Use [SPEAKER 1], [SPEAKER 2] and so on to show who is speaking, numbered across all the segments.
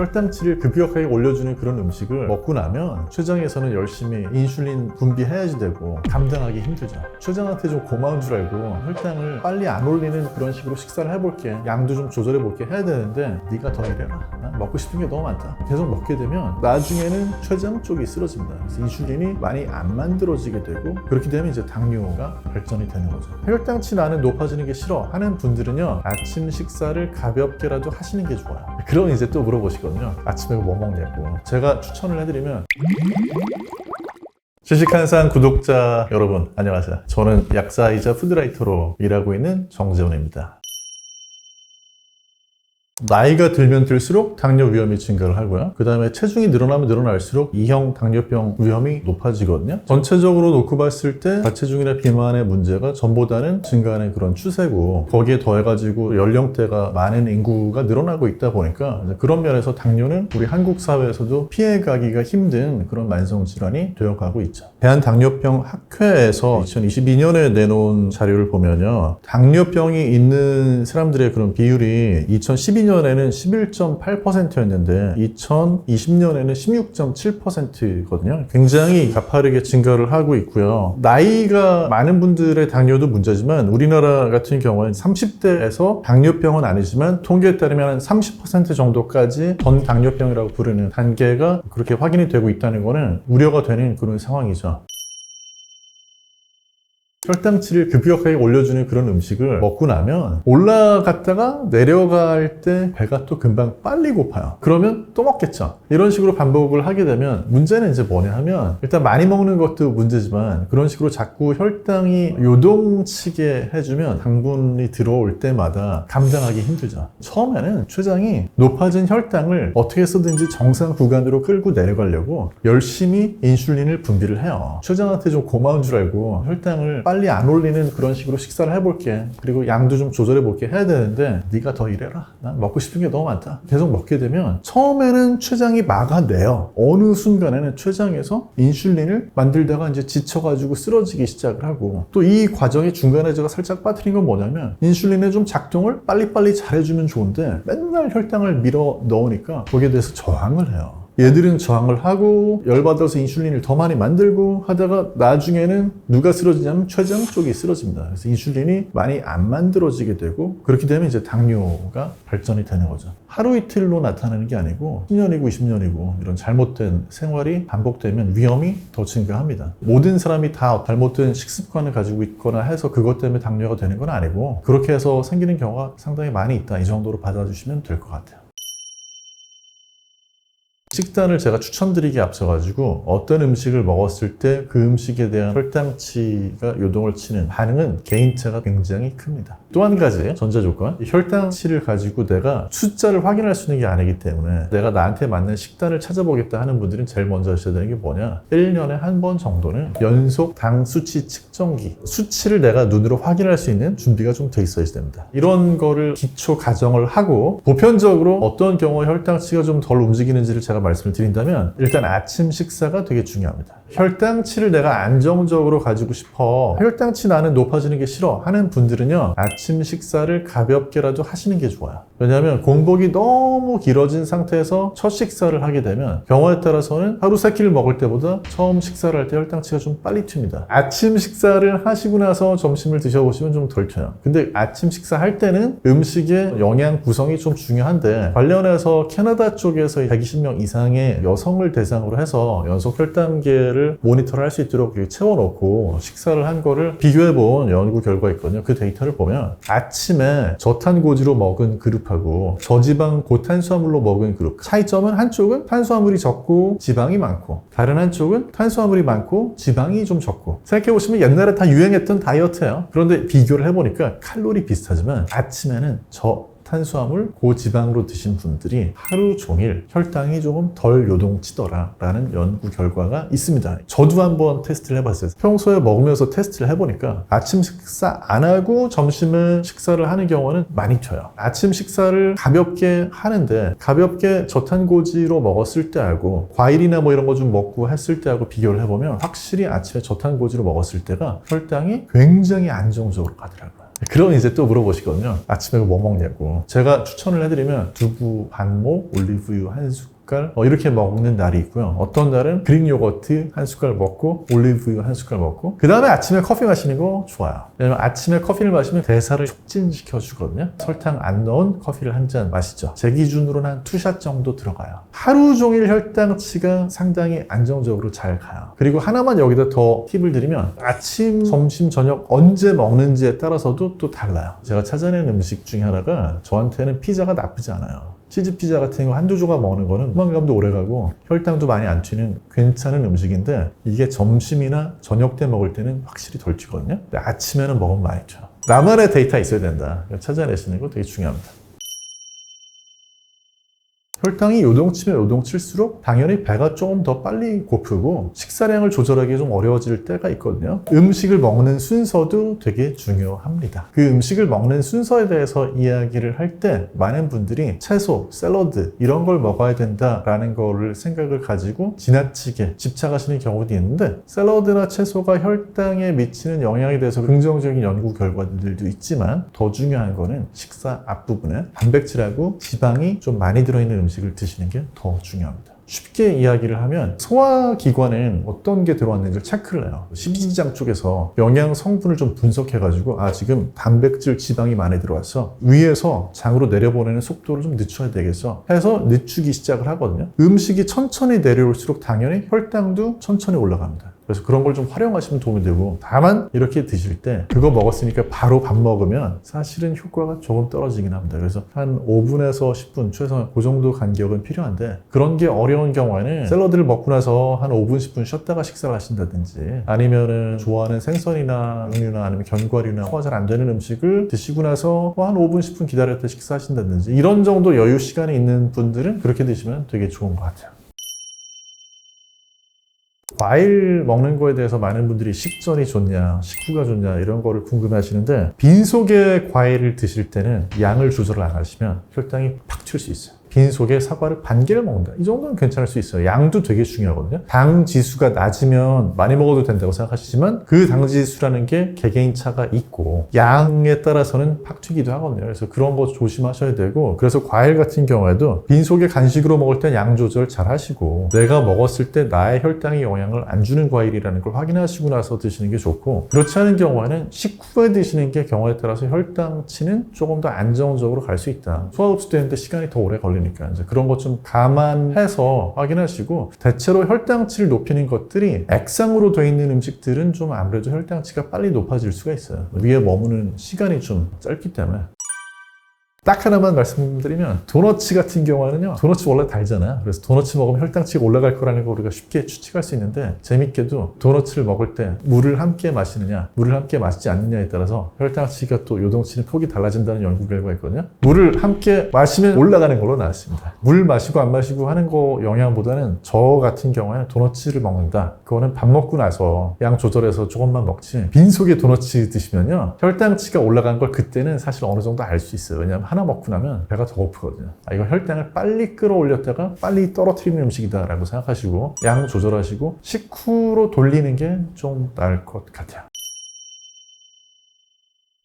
[SPEAKER 1] 혈당치를 급격하게 올려주는 그런 음식을 먹고 나면 췌장에서는 열심히 인슐린 분비해야지 되고 감당하기 힘들죠. 췌장한테 좀 고마운 줄 알고 혈당을 빨리 안 올리는 그런 식으로 식사를 해볼게. 양도 좀 조절해 볼게 해야 되는데 네가 더 이래라. 난 먹고 싶은 게 너무 많다. 계속 먹게 되면 나중에는 췌장 쪽이 쓰러집니다. 그래서 인슐린이 많이 안 만들어지게 되고 그렇게 되면 이제 당뇨가 발전이 되는 거죠. 혈당치 나는 높아지는 게 싫어 하는 분들은요 아침 식사를 가볍게라도 하시는 게 좋아요. 그럼 이제 또 물어보시거든요. 아침에 뭐 먹냐고. 제가 추천을 해드리면 주식한상 구독자 여러분 안녕하세요. 저는 약사이자 푸드라이터로 일하고 있는 정재훈입니다. 나이가 들면 들수록 당뇨 위험이 증가를 하고요. 그 다음에 체중이 늘어나면 늘어날수록 2형 당뇨병 위험이 높아지거든요. 전체적으로 놓고 봤을 때 과체중이나 비만의 문제가 전보다는 증가하는 그런 추세고 거기에 더해가지고 연령대가 많은 인구가 늘어나고 있다 보니까 그런 면에서 당뇨는 우리 한국 사회에서도 피해가기가 힘든 그런 만성 질환이 되어가고 있죠. 대한당뇨병 학회에서 2022년에 내놓은 자료를 보면요. 당뇨병이 있는 사람들의 그런 비율이 2012년 에는 11.8%였는데 2020년에는 16.7%거든요. 굉장히 가파르게 증가를 하고 있고요. 나이가 많은 분들의 당뇨도 문제지만 우리나라 같은 경우는 30대에서 당뇨병은 아니지만 통계에 따르면 30% 정도까지 전 당뇨병이라고 부르는 단계가 그렇게 확인이 되고 있다는 거는 우려가 되는 그런 상황이죠. 혈당치를 급격하게 올려주는 그런 음식을 먹고 나면 올라갔다가 내려갈 때 배가 또 금방 빨리 고파요. 그러면 또 먹겠죠. 이런 식으로 반복을 하게 되면 문제는 이제 뭐냐 하면 일단 많이 먹는 것도 문제지만 그런 식으로 자꾸 혈당이 요동치게 해주면 당분이 들어올 때마다 감당하기 힘들죠. 처음에는 췌장이 높아진 혈당을 어떻게 해서든지 정상 구간으로 끌고 내려가려고 열심히 인슐린을 분비를 해요. 췌장한테 좀 고마운 줄 알고 혈당을 빨리 안 올리는 그런 식으로 식사를 해볼게. 그리고 양도 좀 조절해 볼게 해야 되는데 네가 더 이래라. 난 먹고 싶은 게 너무 많다. 계속 먹게 되면 처음에는 췌장이 막아내요. 어느 순간에는 췌장에서 인슐린을 만들다가 이제 지쳐가지고 쓰러지기 시작을 하고 또 이 과정의 중간에 제가 살짝 빠뜨린 건 뭐냐면 인슐린의 좀 작동을 빨리빨리 잘해주면 좋은데 맨날 혈당을 밀어 넣으니까 거기에 대해서 저항을 해요. 얘들은 저항을 하고 열받아서 인슐린을 더 많이 만들고 하다가 나중에는 누가 쓰러지냐면 췌장 쪽이 쓰러집니다. 그래서 인슐린이 많이 안 만들어지게 되고 그렇게 되면 이제 당뇨가 발전이 되는 거죠. 하루 이틀로 나타나는 게 아니고 10년이고 20년이고 이런 잘못된 생활이 반복되면 위험이 더 증가합니다. 모든 사람이 다 잘못된 식습관을 가지고 있거나 해서 그것 때문에 당뇨가 되는 건 아니고 그렇게 해서 생기는 경우가 상당히 많이 있다. 이 정도로 받아주시면 될 것 같아요. 식단을 제가 추천드리기 앞서가지고 어떤 음식을 먹었을 때 그 음식에 대한 혈당치가 요동을 치는 반응은 개인차가 굉장히 큽니다. 또 한 가지 전제조건 이 혈당치를 가지고 내가 숫자를 확인할 수 있는 게 아니기 때문에 내가 나한테 맞는 식단을 찾아보겠다 하는 분들은 제일 먼저 하셔야 되는 게 뭐냐 1년에 한 번 정도는 연속 당 수치 측정기 수치를 내가 눈으로 확인할 수 있는 준비가 좀 돼 있어야 됩니다. 이런 거를 기초 가정을 하고 보편적으로 어떤 경우 혈당치가 좀 덜 움직이는지를 제가 말씀을 드린다면 일단 아침 식사가 되게 중요합니다. 혈당치를 내가 안정적으로 가지고 싶어 혈당치 나는 높아지는 게 싫어 하는 분들은요 아침 식사를 가볍게라도 하시는 게 좋아요. 왜냐하면 공복이 너무 길어진 상태에서 첫 식사를 하게 되면 경우에 따라서는 하루 세 끼를 먹을 때보다 처음 식사를 할 때 혈당치가 좀 빨리 튑니다. 아침 식사를 하시고 나서 점심을 드셔보시면 좀덜 튀어요. 근데 아침 식사할 때는 음식의 영양 구성이 좀 중요한데 관련해서 캐나다 쪽에서 120명 이상 의 여성을 대상으로 해서 연속 혈당계를 모니터를 할 수 있도록 채워놓고 식사를 한 거를 비교해 본 연구 결과가 있거든요. 그 데이터를 보면 아침에 저탄고지로 먹은 그룹하고 저지방 고탄수화물로 먹은 그룹 차이점은 한쪽은 탄수화물이 적고 지방이 많고 다른 한쪽은 탄수화물이 많고 지방이 좀 적고 생각해보시면 옛날에 다 유행했던 다이어트예요. 그런데 비교를 해보니까 칼로리 비슷하지만 아침에는 저 탄수화물, 고지방으로 드신 분들이 하루 종일 혈당이 조금 덜 요동치더라 라는 연구 결과가 있습니다. 저도 한번 테스트를 해봤어요. 평소에 먹으면서 테스트를 해보니까 아침 식사 안 하고 점심을 식사를 하는 경우는 많이 튀어요. 아침 식사를 가볍게 하는데 가볍게 저탄고지로 먹었을 때하고 과일이나 뭐 이런 거 좀 먹고 했을 때하고 비교를 해보면 확실히 아침에 저탄고지로 먹었을 때가 혈당이 굉장히 안정적으로 가더라고요. 그럼 이제 또 물어보시거든요. 아침에 뭐 먹냐고. 제가 추천을 해드리면 두부 반모, 올리브유 한 숟갈 어, 이렇게 먹는 날이 있고요. 어떤 날은 그릭 요거트 한 숟갈 먹고 올리브유 한 숟갈 먹고 그 다음에 아침에 커피 마시는 거 좋아요. 왜냐면 아침에 커피를 마시면 대사를 촉진시켜 주거든요. 설탕 안 넣은 커피를 한 잔 마시죠. 제 기준으로는 한 투샷 정도 들어가요. 하루 종일 혈당치가 상당히 안정적으로 잘 가요. 그리고 하나만 여기다 더 팁을 드리면 아침, 점심, 저녁 언제 먹는지에 따라서도 또 달라요. 제가 찾아낸 음식 중에 하나가 저한테는 피자가 나쁘지 않아요. 치즈 피자 같은 거 한두 조각 먹는 거는 포만감도 오래 가고 혈당도 많이 안 튀는 괜찮은 음식인데 이게 점심이나 저녁 때 먹을 때는 확실히 덜 튀거든요. 아침에는 먹으면 많이 튀어. 나만의 데이터 있어야 된다. 찾아내시는 거 되게 중요합니다. 혈당이 요동치면 요동칠수록 당연히 배가 조금 더 빨리 고프고 식사량을 조절하기 좀 어려워질 때가 있거든요. 음식을 먹는 순서도 되게 중요합니다. 그 음식을 먹는 순서에 대해서 이야기를 할 때 많은 분들이 채소, 샐러드 이런 걸 먹어야 된다라는 거를 생각을 가지고 지나치게 집착하시는 경우도 있는데 샐러드나 채소가 혈당에 미치는 영향에 대해서 긍정적인 연구 결과들도 있지만 더 중요한 거는 식사 앞부분에 단백질하고 지방이 좀 많이 들어있는 음식 을 드시는 게 더 중요합니다. 쉽게 이야기를 하면 소화기관엔 어떤 게 들어왔는지 체크를 해요. 십이지장 쪽에서 영양 성분을 좀 분석해가지고 아 지금 단백질 지방이 많이 들어와서 위에서 장으로 내려보내는 속도를 좀 늦춰야 되겠어 해서 늦추기 시작을 하거든요. 음식이 천천히 내려올수록 당연히 혈당도 천천히 올라갑니다. 그래서 그런 걸 좀 활용하시면 도움이 되고 다만 이렇게 드실 때 그거 먹었으니까 바로 밥 먹으면 사실은 효과가 조금 떨어지긴 합니다. 그래서 한 5분에서 10분 최소한 그 정도 간격은 필요한데 그런 게 어려운 경우에는 샐러드를 먹고 나서 한 5분 10분 쉬었다가 식사를 하신다든지 아니면은 좋아하는 생선이나 육류나 아니면 견과류나 소화 잘 안 되는 음식을 드시고 나서 뭐한 5분 10분 기다렸다 식사하신다든지 이런 정도 여유 시간이 있는 분들은 그렇게 드시면 되게 좋은 것 같아요. 과일 먹는 거에 대해서 많은 분들이 식전이 좋냐, 식후가 좋냐 이런 거를 궁금해 하시는데 빈속에 과일을 드실 때는 양을 조절을 안 하시면 혈당이 팍 튈 수 있어요. 빈속에 사과를 반 개를 먹는다. 이 정도는 괜찮을 수 있어요. 양도 되게 중요하거든요. 당 지수가 낮으면 많이 먹어도 된다고 생각하시지만 그 당 지수라는 게 개개인 차가 있고 양에 따라서는 팍 튀기도 하거든요. 그래서 그런 거 조심하셔야 되고 그래서 과일 같은 경우에도 빈속에 간식으로 먹을 땐 양 조절 잘 하시고 내가 먹었을 때 나의 혈당에 영향을 안 주는 과일이라는 걸 확인하시고 나서 드시는 게 좋고 그렇지 않은 경우에는 식후에 드시는 게 경우에 따라서 혈당치는 조금 더 안정적으로 갈 수 있다. 소화 흡수되는데 시간이 더 오래 걸리 니까 이제 그런 것 좀 감안해서 확인하시고 대체로 혈당치를 높이는 것들이 액상으로 되어 있는 음식들은 좀 아무래도 혈당치가 빨리 높아질 수가 있어요. 위에 머무는 시간이 좀 짧기 때문에 딱 하나만 말씀드리면 도너츠 같은 경우에는요 도너츠 원래 달잖아요. 그래서 도너츠 먹으면 혈당치가 올라갈 거라는 거 우리가 쉽게 추측할 수 있는데 재밌게도 도너츠를 먹을 때 물을 함께 마시느냐 물을 함께 마시지 않느냐에 따라서 혈당치가 또 요동치는 폭이 달라진다는 연구 결과가 있거든요. 물을 함께 마시면 올라가는 걸로 나왔습니다. 물 마시고 안 마시고 하는 거 영향보다는 저 같은 경우에는 도너츠를 먹는다. 그거는 밥 먹고 나서 양 조절해서 조금만 먹지 빈속에 도너츠 드시면요 혈당치가 올라간 걸 그때는 사실 어느 정도 알 수 있어요. 왜냐하면 하나 먹고 나면 배가 더 고프거든요. 아, 이거 혈당을 빨리 끌어올렸다가 빨리 떨어뜨리는 음식이다라고 생각하시고 양 조절하시고 식후로 돌리는 게 좀 나을 것 같아요.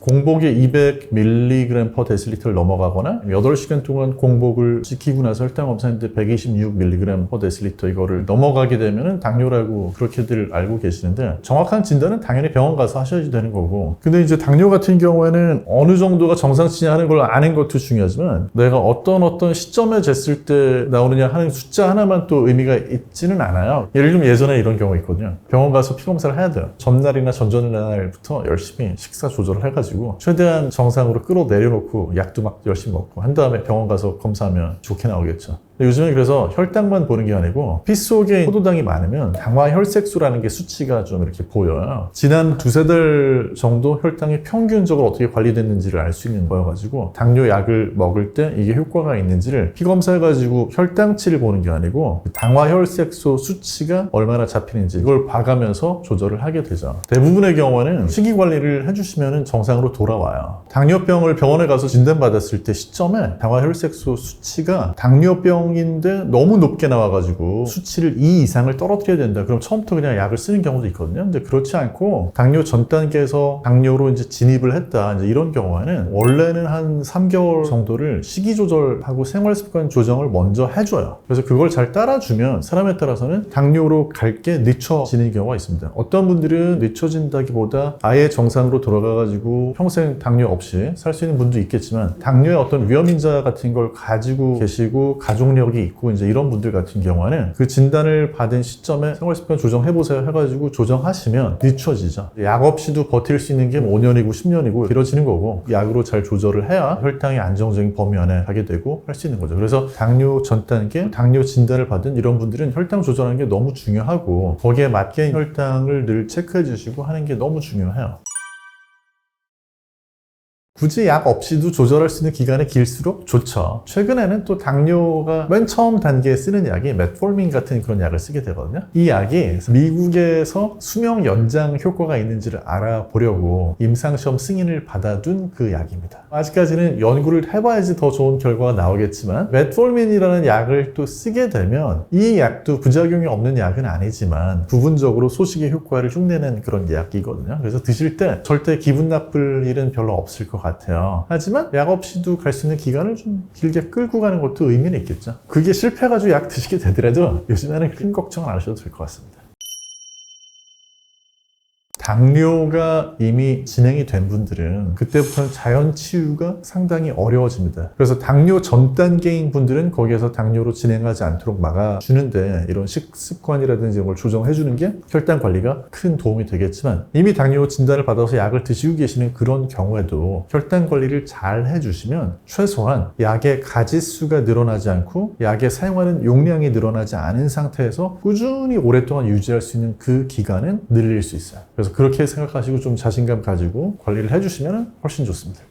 [SPEAKER 1] 공복이 200mg per 데시리터를 넘어가거나 8시간 동안 공복을 지키고 나서 혈당 검사했는데 126mg per 데시리터 이거를 넘어가게 되면 당뇨라고 그렇게들 알고 계시는데 정확한 진단은 당연히 병원 가서 하셔야 되는 거고. 근데 이제 당뇨 같은 경우에는 어느 정도가 정상치냐 하는 걸 아는 것도 중요하지만 내가 어떤 어떤 시점에 쟀을 때 나오느냐 하는 숫자 하나만 또 의미가 있지는 않아요. 예를 들면 예전에 이런 경우가 있거든요. 병원 가서 피 검사를 해야 돼요. 전날이나 전전날부터 열심히 식사 조절을 해가지고 가지고 최대한 정상으로 끌어내려놓고 약도 막 열심히 먹고 한 다음에 병원 가서 검사하면 좋게 나오겠죠. 요즘에 그래서 혈당만 보는 게 아니고 피 속에 포도당이 많으면 당화 혈색수라는 게 수치가 좀 이렇게 보여요. 지난 두세 달 정도 혈당이 평균적으로 어떻게 관리됐는지를 알 수 있는 거여가지고 당뇨 약을 먹을 때 이게 효과가 있는지를 피 검사해가지고 혈당치를 보는 게 아니고 당화 혈색소 수치가 얼마나 잡히는지 이걸 봐가면서 조절을 하게 되죠. 대부분의 경우에는 식이 관리를 해주시면 정상으로 돌아와요. 당뇨병을 병원에 가서 진단받았을 때 시점에 당화 혈색소 수치가 당뇨병 부 작용인데 너무 높게 나와가지고 수치를 2 이상을 떨어뜨려야 된다. 그럼 처음부터 그냥 약을 쓰는 경우도 있거든요. 근데 그렇지 않고 당뇨 전 단계에서 당뇨로 이제 진입을 했다. 이제 이런 경우에는 원래는 한 3개월 정도를 식이 조절하고 생활 습관 조정을 먼저 해줘요. 그래서 그걸 잘 따라주면 사람에 따라서는 당뇨로 갈게 늦춰지는 경우가 있습니다. 어떤 분들은 늦춰진다기보다 아예 정상으로 돌아가가지고 평생 당뇨 없이 살 수 있는 분도 있겠지만 당뇨의 어떤 위험 인자 같은 걸 가지고 계시고 가족력 이 있고 이제 이런 분들 같은 경우에는 그 진단을 받은 시점에 생활 습관 조정해 보세요 해가지고 조정하시면 늦춰지죠. 약 없이도 버틸 수 있는 게 5년이고 10년이고 길어지는 거고 약으로 잘 조절을 해야 혈당이 안정적인 범위 안에 가게 되고 할 수 있는 거죠. 그래서 당뇨 전 단계, 당뇨 진단을 받은 이런 분들은 혈당 조절하는 게 너무 중요하고 거기에 맞게 혈당을 늘 체크해 주시고 하는 게 너무 중요해요. 굳이 약 없이도 조절할 수 있는 기간이 길수록 좋죠. 최근에는 또 당뇨가 맨 처음 단계에 쓰는 약이 메트폴민 같은 그런 약을 쓰게 되거든요. 이 약이 미국에서 수명 연장 효과가 있는지를 알아보려고 임상시험 승인을 받아둔 그 약입니다. 아직까지는 연구를 해봐야지 더 좋은 결과가 나오겠지만 메트폴민이라는 약을 또 쓰게 되면 이 약도 부작용이 없는 약은 아니지만 부분적으로 소식의 효과를 흉내낸 그런 약이거든요. 그래서 드실 때 절대 기분 나쁠 일은 별로 없을 것 같아요. 하지만 약 없이도 갈 수 있는 기간을 좀 길게 끌고 가는 것도 의미는 있겠죠. 그게 실패해가지고 약 드시게 되더라도 요즘에는 큰 걱정 안 하셔도 될 것 같습니다. 당뇨가 이미 진행이 된 분들은 그때부터는 자연 치유가 상당히 어려워집니다. 그래서 당뇨 전 단계인 분들은 거기에서 당뇨로 진행하지 않도록 막아주는데 이런 식습관이라든지 이런 걸 조정해주는 게 혈당 관리가 큰 도움이 되겠지만 이미 당뇨 진단을 받아서 약을 드시고 계시는 그런 경우에도 혈당 관리를 잘 해주시면 최소한 약의 가지수가 늘어나지 않고 약의 사용하는 용량이 늘어나지 않은 상태에서 꾸준히 오랫동안 유지할 수 있는 그 기간은 늘릴 수 있어요. 그래서 그렇게 생각하시고 좀 자신감 가지고 관리를 해주시면 훨씬 좋습니다.